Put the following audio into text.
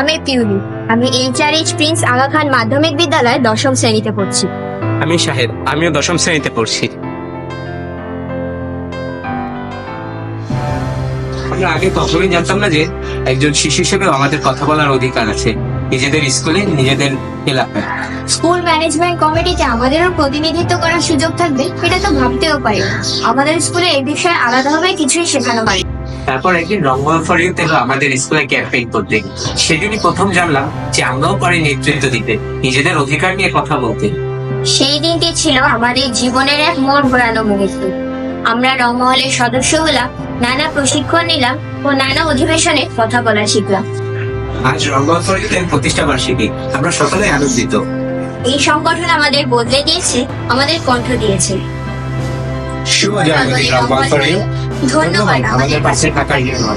আমি পিউলি আমি এইচআরএইচ প্রিন্স আগা খান মাধ্যমিক বিদ্যালয় দশম শ্রেণীতে পড়ছি। আমি শাহেদ আমিও দশম শ্রেণীতে পড়ছি। আমরা আগে কখনোই জানতাম না যে একজন শিশু হিসেবে আমাদের কথা বলার অধিকার আছে। নিজেদের স্কুলে নিজেদের এলাকায় স্কুল ম্যানেজমেন্ট কমিটিতে আমাদেরও প্রতিনিধিত্ব করার সুযোগ থাকবে এটা তো ভাবতেও পারি আমাদের স্কুলে এই বিষয়ে আলাদাভাবে কিছুই শেখানো হয়। তারপর একদিন রঙ্গল ফরিদ এলো আমাদের স্কুলে ক্যাম্পেইন করতে। সেদিনই প্রথম জানলাম যে আমরাও পারি নেতৃত্ব দিতে নিজেদের অধিকার নিয়ে কথা বলতে। সেই দিনটি ছিল আমাদের জীবনের এক মন ঘোরানো মুহূর্ত। আমরা রংমহলের সদস্য হলাম নানা প্রশিক্ষণ নিলাম ও নানা অধিবেশনে কথা বলা শিখলাম। আজ রঙ্গল প্রতিষ্ঠা বার্ষিকী আমরা সকলে আনন্দিত। এই সংগঠন আমাদের বদলে দিয়েছে আমাদের কণ্ঠ দিয়েছে। শুভ জন্মদিন রঙ্গল ফরিদ ধন্যবাদ আমাদের পাশে থাকার জন্য।